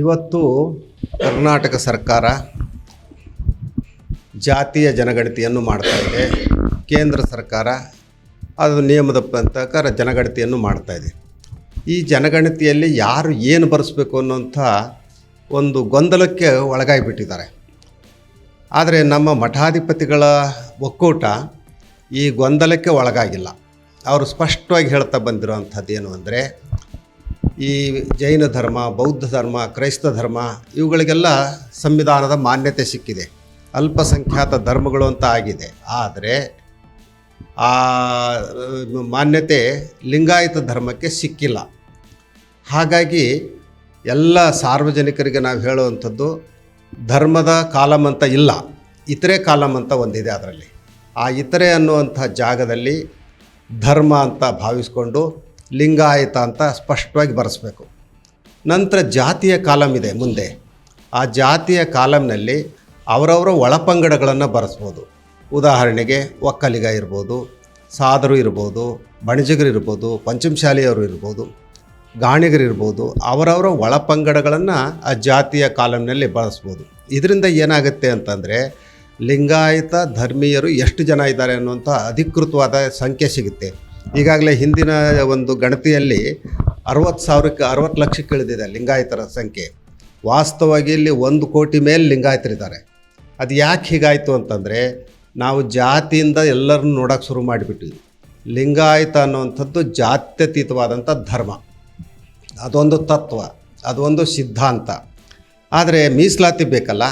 ಇವತ್ತು ಕರ್ನಾಟಕ ಸರ್ಕಾರ ಜಾತಿಯ ಜನಗಣತಿಯನ್ನು ಮಾಡ್ತಾ ಇದೆ. ಕೇಂದ್ರ ಸರ್ಕಾರ ಅದು ನಿಯಮದ ಪ್ರಕಾರ ಜನಗಣತಿಯನ್ನು ಮಾಡ್ತಾ ಇದೆ. ಈ ಜನಗಣತಿಯಲ್ಲಿ ಯಾರು ಏನು ಬರೆಸ್ಬೇಕು ಅನ್ನೋಂಥ ಒಂದು ಗೊಂದಲಕ್ಕೆ ಒಳಗಾಗಿಬಿಟ್ಟಿದ್ದಾರೆ. ಆದರೆ ನಮ್ಮ ಮಠಾಧಿಪತಿಗಳ ಒಕ್ಕೂಟ ಈ ಗೊಂದಲಕ್ಕೆ ಒಳಗಾಗಿಲ್ಲ. ಅವರು ಸ್ಪಷ್ಟವಾಗಿ ಹೇಳ್ತಾ ಬಂದಿರುವಂಥದ್ದು ಏನು ಅಂದರೆ ಈ ಜೈನ ಧರ್ಮ, ಬೌದ್ಧ ಧರ್ಮ, ಕ್ರೈಸ್ತ ಧರ್ಮ, ಇವುಗಳಿಗೆಲ್ಲ ಸಂವಿಧಾನದ ಮಾನ್ಯತೆ ಸಿಕ್ಕಿದೆ. ಅಲ್ಪಸಂಖ್ಯಾತ ಧರ್ಮಗಳು ಅಂತ ಆಗಿದೆ. ಆದರೆ ಆ ಮಾನ್ಯತೆ ಲಿಂಗಾಯತ ಧರ್ಮಕ್ಕೆ ಸಿಕ್ಕಿಲ್ಲ. ಹಾಗಾಗಿ ಎಲ್ಲ ಸಾರ್ವಜನಿಕರಿಗೆ ನಾವು ಹೇಳುವಂಥದ್ದು, ಧರ್ಮದ ಕಾಲಮ್ ಅಂತ ಇಲ್ಲ. ಇತರೆ ಕಾಲಮ್ ಅಂತ ಒಂದಿದೆ ಅದರಲ್ಲಿ. ಆ ಇತರೆ ಅನ್ನುವಂಥ ಜಾಗದಲ್ಲಿ ಧರ್ಮ ಅಂತ ಭಾವಿಸ್ಕೊಂಡು ಲಿಂಗಾಯತ ಅಂತ ಸ್ಪಷ್ಟವಾಗಿ ಬರೆಸ್ಬೇಕು. ನಂತರ ಜಾತಿಯ ಕಾಲಮ್ ಇದೆ ಮುಂದೆ. ಆ ಜಾತಿಯ ಕಾಲಮ್ನಲ್ಲಿ ಅವರವರ ಒಳಪಂಗಡಗಳನ್ನು ಬರೆಸ್ಬೋದು. ಉದಾಹರಣೆಗೆ ಒಕ್ಕಲಿಗ ಇರ್ಬೋದು, ಸಾದರು ಇರ್ಬೋದು, ಬಣಿಜಿಗರು ಇರ್ಬೋದು ಪಂಚಮಶಾಲಿಯವರು ಇರ್ಬೋದು ಗಾಣಿಗರಿರ್ಬೋದು ಅವರವರ ಒಳಪಂಗಡಗಳನ್ನು ಆ ಜಾತಿಯ ಕಾಲಮ್ನಲ್ಲಿ ಬಳಸ್ಬೋದು ಇದರಿಂದ ಏನಾಗುತ್ತೆ ಅಂತಂದರೆ ಲಿಂಗಾಯತ ಧರ್ಮೀಯರು ಎಷ್ಟು ಜನ ಇದ್ದಾರೆ ಅನ್ನುವಂಥ ಅಧಿಕೃತವಾದ ಸಂಖ್ಯೆ ಸಿಗುತ್ತೆ. ಈಗಾಗಲೇ ಹಿಂದಿನ ಒಂದು ಗಣತಿಯಲ್ಲಿ ಅರವತ್ತು ಸಾವಿರಕ್ಕೆ ಅರವತ್ತು ಲಕ್ಷಕ್ಕೆ ಇಳಿದಿದೆ ಲಿಂಗಾಯತರ ಸಂಖ್ಯೆ. ವಾಸ್ತವವಾಗಿ ಇಲ್ಲಿ ಒಂದು ಕೋಟಿ ಮೇಲೆ ಲಿಂಗಾಯತರಿದ್ದಾರೆ. ಅದು ಯಾಕೆ ಹೀಗಾಯಿತು ಅಂತಂದರೆ ನಾವು ಜಾತಿಯಿಂದ ಎಲ್ಲರನ್ನು ನೋಡೋಕೆ ಶುರು ಮಾಡಿಬಿಟ್ವಿ ಲಿಂಗಾಯತ ಅನ್ನುವಂಥದ್ದು ಜಾತ್ಯತೀತವಾದಂಥ ಧರ್ಮ. ಅದೊಂದು ತತ್ವ, ಅದೊಂದು ಸಿದ್ಧಾಂತ. ಆದರೆ ಮೀಸಲಾತಿ ಬೇಕಲ್ಲ?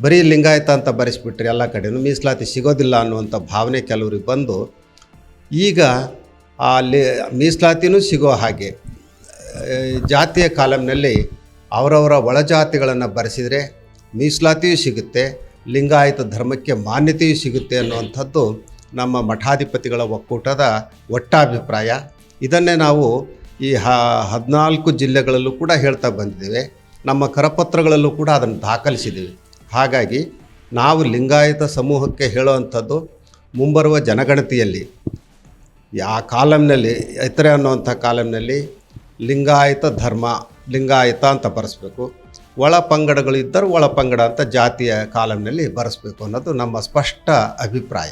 ಬರೀ ಲಿಂಗಾಯತ ಅಂತ ಬರೆಸಿಬಿಟ್ರೆ ಎಲ್ಲ ಕಡೆನೂ ಮೀಸಲಾತಿ ಸಿಗೋದಿಲ್ಲ ಅನ್ನುವಂಥ ಭಾವನೆ ಕೆಲವ್ರಿಗೆ ಬಂದು ಈಗ ಅಲ್ಲಿ ಮೀಸಲಾತಿನೂ ಸಿಗೋ ಹಾಗೆ ಜಾತಿಯ ಕಾಲಮ್ನಲ್ಲಿ ಅವರವರ ಒಳಜಾತಿಗಳನ್ನು ಬರೆಸಿದರೆ ಮೀಸಲಾತಿಯೂ ಸಿಗುತ್ತೆ, ಲಿಂಗಾಯತ ಧರ್ಮಕ್ಕೆ ಮಾನ್ಯತೆಯೂ ಸಿಗುತ್ತೆ ಅನ್ನುವಂಥದ್ದು ನಮ್ಮ ಮಠಾಧಿಪತಿಗಳ ಒಕ್ಕೂಟದ ಒಟ್ಟಾಭಿಪ್ರಾಯ. ಇದನ್ನೇ ನಾವು ಈ ಹ, ಹದಿನಾಲ್ಕು ಜಿಲ್ಲೆಗಳಲ್ಲೂ ಕೂಡ ಹೇಳ್ತಾ ಬಂದಿದ್ದೇವೆ. ನಮ್ಮ ಕರಪತ್ರಗಳಲ್ಲೂ ಕೂಡ ಅದನ್ನು ದಾಖಲಿಸಿದ್ದೀವಿ. ಹಾಗಾಗಿ ನಾವು ಲಿಂಗಾಯತ ಸಮೂಹಕ್ಕೆ ಹೇಳುವಂಥದ್ದು ಮುಂಬರುವ ಜನಗಣತಿಯಲ್ಲಿ ಆ ಕಾಲಮ್ನಲ್ಲಿ ಇತರೆ ಅನ್ನುವಂಥ ಕಾಲಮ್ನಲ್ಲಿ ಲಿಂಗಾಯತ ಧರ್ಮ, ಲಿಂಗಾಯತ ಅಂತ ಬರೆಸ್ಬೇಕು. ಒಳ ಪಂಗಡಗಳು ಇದ್ದರೆ ಒಳ ಪಂಗಡ ಅಂತ ಜಾತಿಯ ಕಾಲಮ್ನಲ್ಲಿ ಬರೆಸ್ಬೇಕು ಅನ್ನೋದು ನಮ್ಮ ಸ್ಪಷ್ಟ ಅಭಿಪ್ರಾಯ.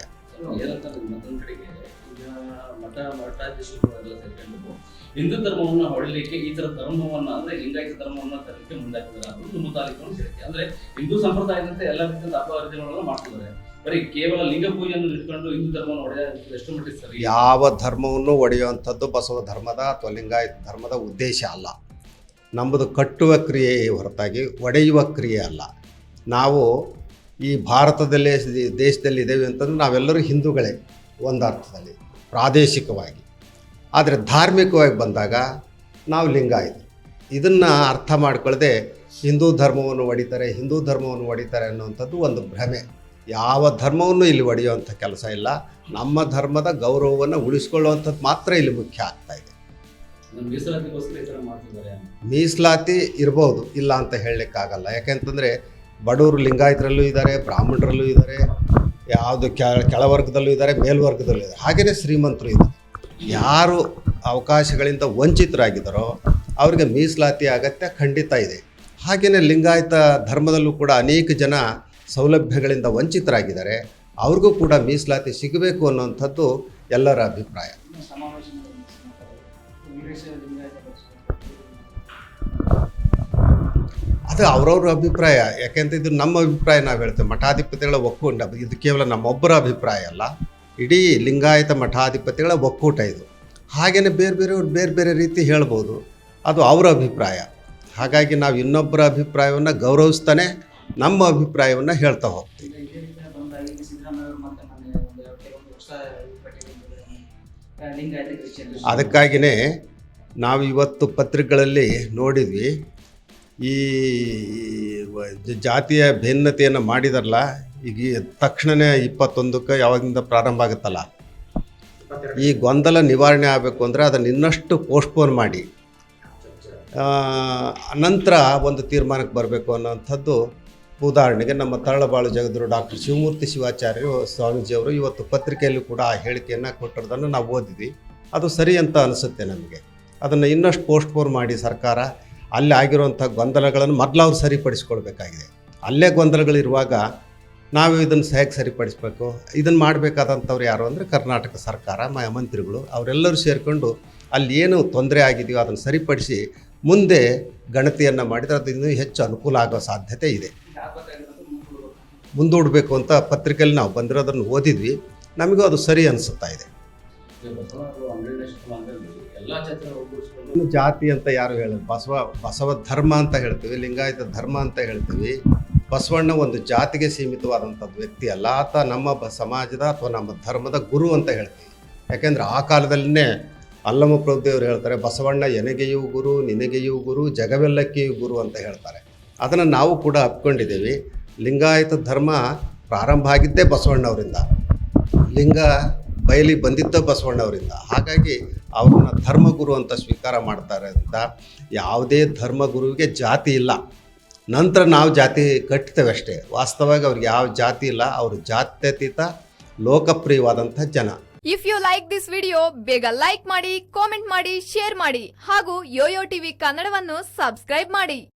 ಹಿಂದೂ ಧರ್ಮವನ್ನು ಹೊಡಲಿಕ್ಕೆ ಈ ತರ ಧರ್ಮವನ್ನ ಅಂದ್ರೆ ಲಿಂಗಾಯತ ಧರ್ಮವನ್ನು ತರಲಿಕ್ಕೆ ಮುಂದಾಗ್ತದೆ ಅದು ಒಂದು ಅಂತ ಹೇಳಿಕೆ ಅಂದ್ರೆ ಹಿಂದೂ ಸಂಪ್ರದಾಯದಂತೆ ಎಲ್ಲ ರೀತಿಯ ಮಾಡ್ತಿದ್ದಾರೆ. ಬರೀ ಕೇವಲ ಲಿಂಗ ಪೂಜೆಯನ್ನು ಇಟ್ಕೊಂಡು ಹಿಂದೂ ಧರ್ಮವನ್ನು ಮಟ್ಟಿಗೆ ಸರಿ? ಯಾವ ಧರ್ಮವನ್ನು ಒಡೆಯುವಂಥದ್ದು ಬಸವ ಧರ್ಮದ ಅಥವಾ ಲಿಂಗಾಯತ ಧರ್ಮದ ಉದ್ದೇಶ ಅಲ್ಲ. ನಮ್ಮದು ಕಟ್ಟುವ ಕ್ರಿಯೆ ಹೊರತಾಗಿ ಒಡೆಯುವ ಕ್ರಿಯೆ ಅಲ್ಲ. ನಾವು ಈ ಭಾರತದಲ್ಲೇ ದೇಶದಲ್ಲಿ ಇದ್ದೇವೆ ಅಂತಂದ್ರೆ ನಾವೆಲ್ಲರೂ ಹಿಂದೂಗಳೇ ಒಂದು ಅರ್ಥದಲ್ಲಿ, ಪ್ರಾದೇಶಿಕವಾಗಿ. ಆದರೆ ಧಾರ್ಮಿಕವಾಗಿ ಬಂದಾಗ ನಾವು ಲಿಂಗಾಯತ ಇದನ್ನು ಅರ್ಥ ಮಾಡ್ಕೊಳ್ಳದೆ ಹಿಂದೂ ಧರ್ಮವನ್ನು ಒಡಿತಾರೆ, ಹಿಂದೂ ಧರ್ಮವನ್ನು ಒಡಿತಾರೆ ಅನ್ನುವಂಥದ್ದು ಒಂದು ಭ್ರಮೆ. ಯಾವ ಧರ್ಮವನ್ನು ಇಲ್ಲಿ ಒಡೆಯುವಂಥ ಕೆಲಸ ಇಲ್ಲ. ನಮ್ಮ ಧರ್ಮದ ಗೌರವವನ್ನು ಉಳಿಸ್ಕೊಳ್ಳುವಂಥದ್ದು ಮಾತ್ರ ಇಲ್ಲಿ ಮುಖ್ಯ ಆಗ್ತಾ ಇದೆ. ಮೀಸಲಾತಿ ಇರ್ಬೋದು ಇಲ್ಲ ಅಂತ ಹೇಳಲಿಕ್ಕಾಗಲ್ಲ. ಯಾಕೆಂತಂದರೆ ಬಡವರು ಲಿಂಗಾಯತರಲ್ಲೂ ಇದ್ದಾರೆ ಬ್ರಾಹ್ಮಣರಲ್ಲೂ ಇದ್ದಾರೆ ಯಾವುದು ಕೆಳ ಕೆಳವರ್ಗದಲ್ಲೂ ಇದ್ದಾರೆ ಮೇಲ್ವರ್ಗದಲ್ಲೂ ಇದ್ದಾರೆ. ಹಾಗೆಯೇ ಶ್ರೀಮಂತರು ಇದ್ದಾರೆ. ಯಾರು ಅವಕಾಶಗಳಿಂದ ವಂಚಿತರಾಗಿದ್ದಾರೋ ಅವರಿಗೆ ಮೀಸಲಾತಿ ಅಗತ್ಯ ಖಂಡಿತ ಇದೆ. ಹಾಗೆಯೇ ಲಿಂಗಾಯತ ಧರ್ಮದಲ್ಲೂ ಕೂಡ ಅನೇಕ ಜನ ಸೌಲಭ್ಯಗಳಿಂದ ವಂಚಿತರಾಗಿದ್ದಾರೆ, ಅವ್ರಿಗೂ ಕೂಡ ಮೀಸಲಾತಿ ಸಿಗಬೇಕು ಅನ್ನುವಂಥದ್ದು ಎಲ್ಲರ ಅಭಿಪ್ರಾಯ. ಅದು ಅವ್ರವ್ರ ಅಭಿಪ್ರಾಯ, ಯಾಕೆಂತ ಇದು ನಮ್ಮ ಅಭಿಪ್ರಾಯ ನಾವು ಹೇಳ್ತೇವೆ. ಮಠಾಧಿಪತಿಗಳ ಒಕ್ಕೂಟ, ಇದು ಕೇವಲ ನಮ್ಮೊಬ್ಬರ ಅಭಿಪ್ರಾಯ ಅಲ್ಲ, ಇಡೀ ಲಿಂಗಾಯತ ಮಠಾಧಿಪತಿಗಳ ಒಕ್ಕೂಟ ಇದು. ಹಾಗೆಯೇ ಬೇರೆ ಬೇರೆಯವ್ರು ಬೇರೆ ಬೇರೆ ರೀತಿ ಹೇಳ್ಬೋದು, ಅದು ಅವರ ಅಭಿಪ್ರಾಯ. ಹಾಗಾಗಿ ನಾವು ಇನ್ನೊಬ್ಬರ ಅಭಿಪ್ರಾಯವನ್ನು ಗೌರವಿಸ್ತಾನೆ ನಮ್ಮ ಅಭಿಪ್ರಾಯವನ್ನು ಹೇಳ್ತಾ ಹೋಗ್ತೀವಿ ಅದಕ್ಕಾಗಿಯೇ ನಾವು ಇವತ್ತು ಪತ್ರಿಕೆಗಳಲ್ಲಿ ನೋಡಿದ್ವಿ, ಈ ಜಾತಿಯ ಭಿನ್ನತೆಯನ್ನು ಮಾಡಿದಾರಲ್ಲ, ಈಗ ತಕ್ಷಣವೇ ಇಪ್ಪತ್ತೊಂದಕ್ಕೆ ಯಾವಾಗಿಂದ ಪ್ರಾರಂಭ ಆಗುತ್ತಲ್ಲ? ಈ ಗೊಂದಲ ನಿವಾರಣೆ ಆಗಬೇಕು ಅಂದರೆ ಅದನ್ನು ಇನ್ನಷ್ಟು ಪೋಸ್ಟ್ಪೋನ್ ಮಾಡಿ. ನಂತರ ಒಂದು ತೀರ್ಮಾನಕ್ಕೆ ಬರಬೇಕು ಅನ್ನೋಂಥದ್ದು ಉದಾಹರಣೆಗೆ ನಮ್ಮ ತರಳಬಾಳು ಜಗದ್ರು ಡಾಕ್ಟರ್ ಶಿವಮೂರ್ತಿ ಶಿವಾಚಾರ್ಯರು ಸ್ವಾಮೀಜಿಯವರು ಇವತ್ತು ಪತ್ರಿಕೆಯಲ್ಲೂ ಕೂಡ ಆ ಹೇಳಿಕೆಯನ್ನು ಕೊಟ್ಟಿರೋದನ್ನು ನಾವು ಓದಿದ್ವಿ. ಅದು ಸರಿ ಅಂತ ಅನಿಸುತ್ತೆ ನಮಗೆ. ಅದನ್ನು ಇನ್ನಷ್ಟು ಪೋಸ್ಟ್ ಪೋರ್ ಮಾಡಿ ಸರ್ಕಾರ, ಅಲ್ಲಿ ಆಗಿರುವಂಥ ಗೊಂದಲಗಳನ್ನು ಮೊದಲು ಅವ್ರು ಸರಿಪಡಿಸ್ಕೊಳ್ಬೇಕಾಗಿದೆ. ಅಲ್ಲೇ ಗೊಂದಲಗಳಿರುವಾಗ ನಾವು ಇದನ್ನು ಹೇಗೆ ಸರಿಪಡಿಸ್ಬೇಕು? ಇದನ್ನು ಮಾಡಬೇಕಾದಂಥವ್ರು ಯಾರು ಅಂದರೆ ಕರ್ನಾಟಕ ಸರ್ಕಾರ ಮಂತ್ರಿಗಳು. ಅವರೆಲ್ಲರೂ ಸೇರಿಕೊಂಡು ಅಲ್ಲಿ ಏನು ತೊಂದರೆ ಆಗಿದೆಯೋ ಅದನ್ನು ಸರಿಪಡಿಸಿ ಮುಂದೆ ಗಣತಿಯನ್ನು ಮಾಡಿದರೆ ಅದು ಇನ್ನೂ ಹೆಚ್ಚು ಅನುಕೂಲ ಆಗೋ ಸಾಧ್ಯತೆ ಇದೆ. ಮುಂದೂಡ್ಬೇಕು. ಅಂತ ಪತ್ರಿಕೆಯಲ್ಲಿ ನಾವು ಬಂದಿರೋದನ್ನು ಓದಿದ್ವಿ. ನಮಗೂ ಅದು ಸರಿ ಅನಿಸುತ್ತಾ ಇದೆ. ಜಾತಿ ಅಂತ ಯಾರು ಹೇಳೋದು ಬಸವ ಬಸವ ಧರ್ಮ ಅಂತ ಹೇಳ್ತೀವಿ, ಲಿಂಗಾಯತ ಧರ್ಮ ಅಂತ ಹೇಳ್ತೀವಿ. ಬಸವಣ್ಣ ಒಂದು ಜಾತಿಗೆ ಸೀಮಿತವಾದಂಥದ್ದು ವ್ಯಕ್ತಿ ಅಲ್ಲ. ಆತ ನಮ್ಮ ಬ, ಸಮಾಜದ ಅಥವಾ ನಮ್ಮ ಧರ್ಮದ ಗುರು ಅಂತ ಹೇಳ್ತೀವಿ. ಯಾಕೆಂದರೆ ಆ ಕಾಲದಲ್ಲೇ ಅಲ್ಲಮ ಪ್ರಭುದೇವರು ಹೇಳ್ತಾರೆ, ಬಸವಣ್ಣ ಎನಗೆಯೂ ಗುರು, ನಿನಗೆಯೂ ಗುರು, ಜಗವೆಲ್ಲಕ್ಕೆಯೂ ಗುರು ಅಂತ ಹೇಳ್ತಾರೆ. ಅದನ್ನು ನಾವು ಕೂಡ ಅಪ್ಕೊಂಡಿದ್ದೀವಿ. ಲಿಂಗಾಯತ ಧರ್ಮ ಪ್ರಾರಂಭ ಆಗಿದ್ದೇ ಬಸವಣ್ಣವರಿಂದ. ಲಿಂಗ ಬಯಲಿ ಬಂದಿದ್ದ ಬಸವಣ್ಣವರಿಂದ. ಹಾಗಾಗಿ ಅವ್ರನ್ನ ಧರ್ಮಗುರು ಅಂತ ಸ್ವೀಕಾರ ಮಾಡ್ತಾರೆ ಅಂತ ಯಾವುದೇ ಧರ್ಮಗುರುವಿಗೆ ಜಾತಿ ಇಲ್ಲ. ನಂತರ ನಾವು ಜಾತಿ ಕಟ್ತೇವೆ ಅಷ್ಟೇ. ವಾಸ್ತವವಾಗಿ ಅವ್ರಿಗೆ ಯಾವ ಜಾತಿ ಇಲ್ಲ. ಅವರು ಜಾತ್ಯತೀತ, ಲೋಕಪ್ರಿಯವಾದಂಥ ಜನ. If you like this video ಬೇಗ ಲೈಕ್ ಮಾಡಿ ಕಾಮೆಂಟ್ ಮಾಡಿ ಶೇರ್ ಮಾಡಿ ಹಾಗೂ ಯೋಯೋ ಟಿವಿ ಕನ್ನಡವನ್ನು ಸಬ್ಸ್ಕ್ರೈಬ್ ಮಾಡಿ.